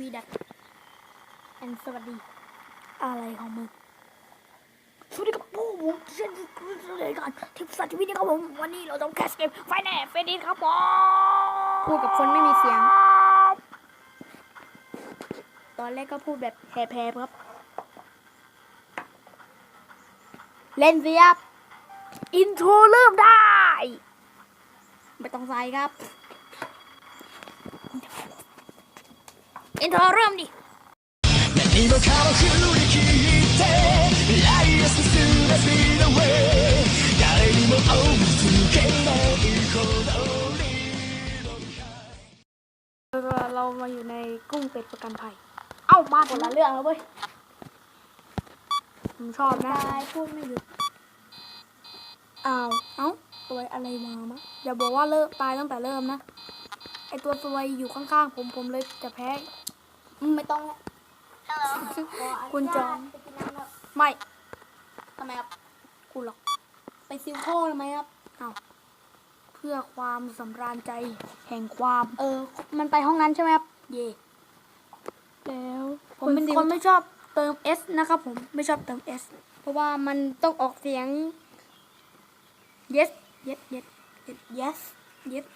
วีดักแอนสวัสดี อะไรของมึงสวัสดีครับผู้ผมเช่นรายการทิปสัตว์ชีวิตนะครับผมวันนี้เราต้องแคสเกมไฟแน่เฟรดินครับผมพูดกับคนไม่มีเสียง ตอนแรกก็พูดแบบแผลๆครับ เล่นสิครับ อินโทรเริ่มได้ ไม่ต้องใส่ครับ อินโทรเริ่มดิเรามาอยู่ในกุ้งเป็ดประกันภัย เอ้ามาคนละเรื่องแล้วเว้ย ผมชอบนะพูดไม่หยุดอ้าวเอ้าตัวอะไรมามะอย่าบอกว่าเลิกตายตั้งแต่เริ่มนะ ไอตัวตัวอยู่ข้างๆผมผมเลยจะแพ้ ไม่ต้องแล้วคุณจอมไปกินน้ำแล้วไม่ทำไมครับกูหรอก ไปซิลโคทำไมครับอ้าวเพื่อความสำราญใจแห่งความ เออ มันไปห้องนั้นใช่ไหมครับ เย่แล้วผผมมเป็เป็นนดิวคนไม่ชอบเติม S นะครับผมไม่ชอบเติม S เพราะว่ามันต้องออกเสียง yes yes yes yes yes yes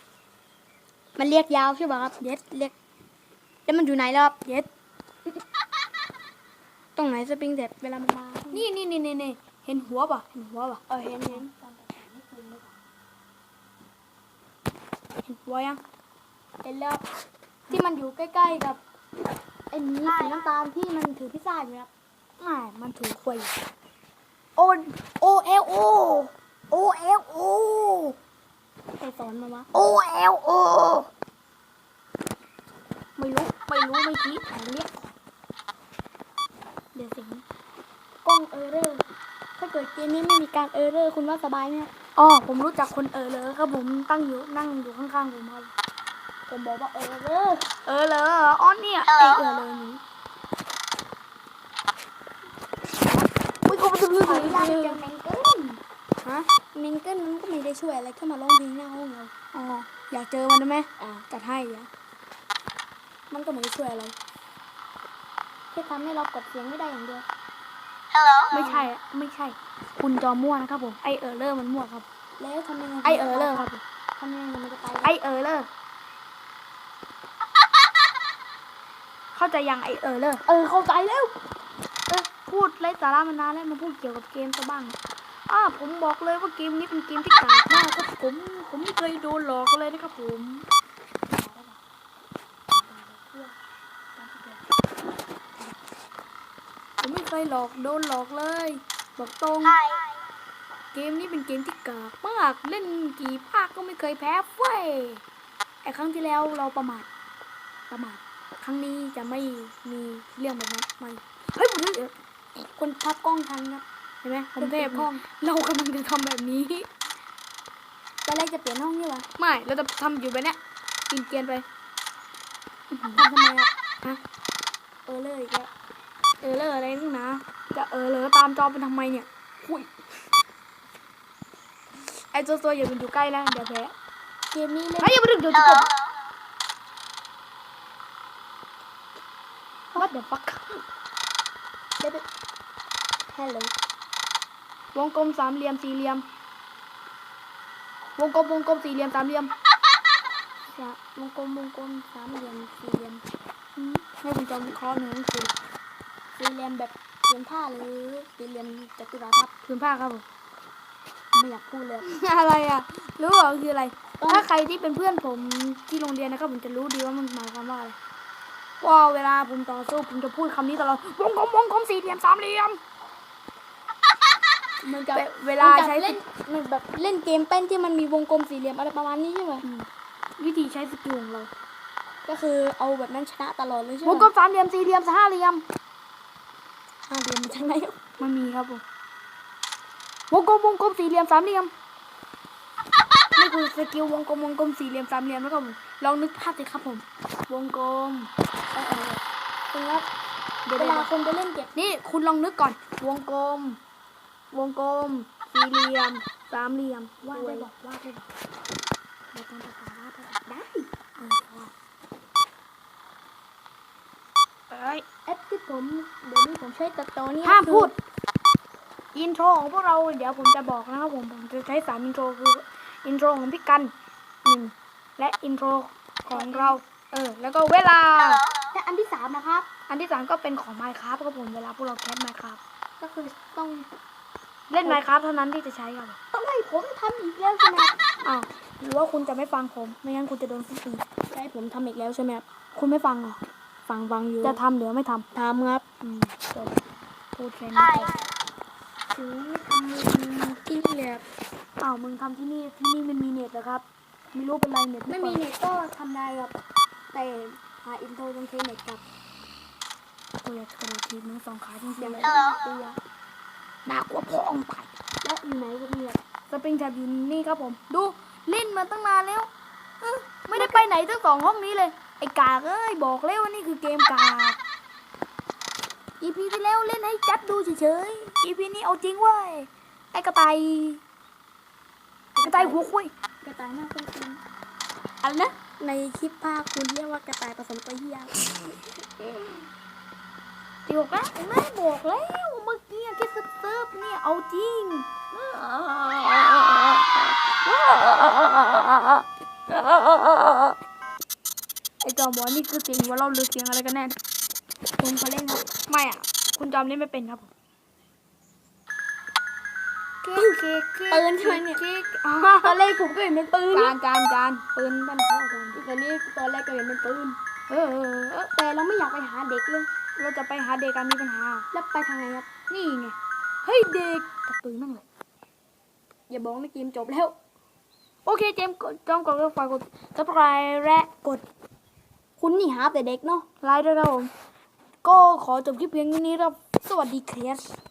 มันเรียกยาวใช่ป่ะครับ yes เรียก แล้วมันอยู่ไหนแล้วครับ yes ตรงไหนสปริงเด็ดเวลามันมานี่นี่นี่นี่นี่เห็นหัวป่ะเห็นหัวป่ะเออเห็นเห็นเห็นหัวยังเห็นแล้วครับที่มันอยู่ใกล้ๆกับไอ้นี้สีน้ำตาลที่มันถือพิซซ่าอยู่ครับไม่มันถือควยโอโอเอลโอโอเอลโอใครสอนมาวะโอเอลโอไม่รู้ ไม่รู้ไม่คิดแต่เรียกเดี๋ยวเสิงกล้องเออร์เรอร์ถ้าเกิดเกมนี้ไม่มีการเออร์เรอร์คุณว่าสบายไหมครับอ๋อผมรู้จักคนเออเลยครับผมตั้งอยู่นั่งอยู่ข้างๆผมครับผมบอกว่าเออร์เรอร์เออเลยอ๋อเนี่ยไอเออเลยนี้อุ้ยกูมันจะพูดขอถึองนุญาตไปเจอแมงเกิลฮะแมงเกิลมันก็ไม่ได้ช่วยอะไรแค่มาร้องเพลงหน้าห้องเราอ๋ออยากเจอมันได้ไหมอ่าจัดให้อะ มันก็ไม่ได้ช่วยอะไรแค่ทำให้เรากดเสียงไม่ได้อย่างเดียวไม่ใช่อะไม่ใช่ คุณจอมั่วนะครับผม ไอเออเลอร์มันมั่วครับ แล้วทำยังไงไอเออเลอร์ครับผมทำยังไงมันจะไปไอเออเลอร์ เข้าใจยังไอเออเลอร์ เออเข้าใจแล้ว เออพูดไร้สาระมานานแล้วมาพูดเกี่ยวกับเกมซะบ้างอ่าผมบอกเลยว่าเกมนี้เป็นเกมที่กากมากครับผม ผมไม่เคยโดนหลอกเลยนะครับผม ผมไม่เค ยหลอกโดนหลอกเลย บอกตรง เกมนี้เป็นเกมที่กากมากเล่นกี่ภาคก็ไม่เคยแพ้เฟ้ยไอ้ครั้งที่แล้วเราประมาทประมาทครั้งนี้จะไม่มีเรื่องแบบนั้นไม่เฮ้ยผมเดี๋ยวคนพับกล้องทันครับเห็นไหมผมเป็นเทพห้องเรากำลังจะทำแบบนี้ตอนแรกจะเปลี่ยนห้องนี่วะไม่เราจะทำอยู่แบบเนี้ยกินเกรียนไปทำทำไมอะฮะเออเลยอีกแล้ว เออเลออะไรนักหนาจะเออเลอตามจอเป็นทำไมเนี่ยคุยไอ้ตัวตัวอย่ามันอยู่ใกล้แล้วเดี๋ยวแพ้เกมนี้เล่นเฮ้ยอย่ามาดึงเดี๋ยวจะกด What the fuck เล่นฮัลโหลวงกลมสามเหลี่ยมสี่เหลี่ยม วงกลมวงกลมสี่เหลี่ยมสามเหลี่ยมสะวงกลมวงกลมสามเหลี่ยมสี่เหลี่ยมอืมให้คุณจอมวิเคราะห์หนึ่งคือ สี่เหลี่ยมแบบเหลี่ยมผ้าหรือสี่เหลี่ยมจัตุรัสครับพื้นผ้าครับผมไม่อยากพูดเลย อะไรอะ รู้เหรอคืออะไรต้องถ้าใครที่เป็นเพื่อนผมที่โรงเรียนนะครับผมจะรู้ดีว่ามันหมายความว่าอะไรว่าเวลาผมต่อสู้ผมจะพูดคำนี้ตลอดวงกลมวงกลมสี่เหลี่ยมสามเหลี่ยมมันจะเวเวลามันจะใช้เล่นมันแบบเล่นเกมแป้นที่มันมีวงกลมสี่เหลี่ยมอะไรประมาณนี้ใช่ไหมอืมวิธีใช้สกิลของเรา ก็คือเอาแบบนั้นชนะตลอดเลยใช่ไหวมงกลมสามเหลี่ยมสี่เหลี่ยมห้าเหลี่ยม ห้าเหลี่ยมจากไหนมันมีครับผมวงกลมวงกลมสี่เหลี่ยมสามเหลี่ยมนี่คือสกิลวงกลมวงกลมสี่เหลี่ยมสามเหลี่ยมนะครับผมลองนึกภาพสิครับผม วงกลมเออเออคุณครับเดี๋ยวเวเดี๋ยวลาคนไปเล่นเก็บนี่คุณลองนึกก่อน วงกลม วงกลม สี่เหลี่ยม สามเหลี่ยมวาดด้ได้วยบอกวาดได้บอกในการภาษาวาดได้บอกได้ เออวาดเอ้ยแอปที่ผมเดี๋ยวนี้ผมใช้ตัดต่อเนี่ยห้ามคือพูดอินโทรของพวกเราเดี๋ยวผมจะบอกนะครับผมผมจะใช้สามอินโทรคืออินโทรของพี่กันหนึ่งและอินโทรของเราเออแล้วก็เวลาแต่อันที่สามนะครับ อันที่สามก็เป็นของ Minecraft ครับผมเวลาพวกเราแคส Minecraft ก็คือต้องเล่น Minecraft เท่านั้นที่จะใช้ครับผมต้องให้ผมทำอีกแล้วใช่ไหมครับอ้าวหรือว่าคุณจะไม่ฟังผม ไม่งั้นคุณจะโดนคุณตีจะให้ผมทำอีกแล้วใช่ไหมครับคุณไม่ฟังเหรอ ฟังฟังอยู่จะทำหรือไม่ทำทำครับอืมจบพูดแค่นี้จบถึงทำที่นี่เลยครับอ้าวมึงทำที่นี่ที่นี่มันมีเน็ตเหรอครับไม่รู้เป็นไรเน็ตไม่มีเน็ตก็ทำได้ครับแต่หาอินโทรต้องใช้เน็ตครับกูอยากจะกระโดดทีมึงสองขาจริงเดี๋ยวๆเลยตัวน่ากลัวพ่อองไปแล้วอยู่ไหนก็มีครับสปริงแท็บอยู่นี่ครับผม ดูเล่นมาตั้งนานแล้วเออไม่ได้ไปไหนทั้งสองห้องนี้เลย ไอ้กากเอ้ยบอกแล้วว่านี่คือเกมกาก EP ที่แล้วเล่นให้จัดดูเฉยๆ EP นี้เอาจริงเว้ยไอ้กระต่ายกระต่ายหัวคุยกระต่ายหน้าเป็นจริงอะไรนะในคลิปภาคคุณเรียกว่ากระต่ายผสมกับเหี้ยตีบอกแล้วเห็นไหม่บอกแล้วเมื่อกี้แค่เซิร์ฟๆเนี่ยเอาจริงไอ้จอมบอกว่านี่คือเสียงหัว่าเราหรือเสียงอะไรกันแน่คุณเขาเล่นครับไม่อะ คุณจอมเล่นไม่เป็นครับผมเค้กเค้กเค้กปืนใช่ไหมเนี่ยเค้กอ๋อตอนแรกผมก็เห็นเป็นปืนจานจานจานปืนบ้านเขาจานตอนนี้ตอนแรกก็เห็นเป็นปืนเออเออเออแต่เราไม่อยากไปหาเด็กเลย เราจะไปหาเด็กกันมีปัญหา แล้วไปทางไหนครับ นี่ไง เฮ้ยเด็กตะปืนนั่งเลยอย่าบอกในเกมจบแล้ว โอเคเจมส์กดจอมกดเลือกไฟกดซับสไครต์และกด คุณนี่หาแต่เด็กเนาะไลค์ด้วยครับผมก็ขอจบคลิปเพียงนี้ครับ สวัสดีครับ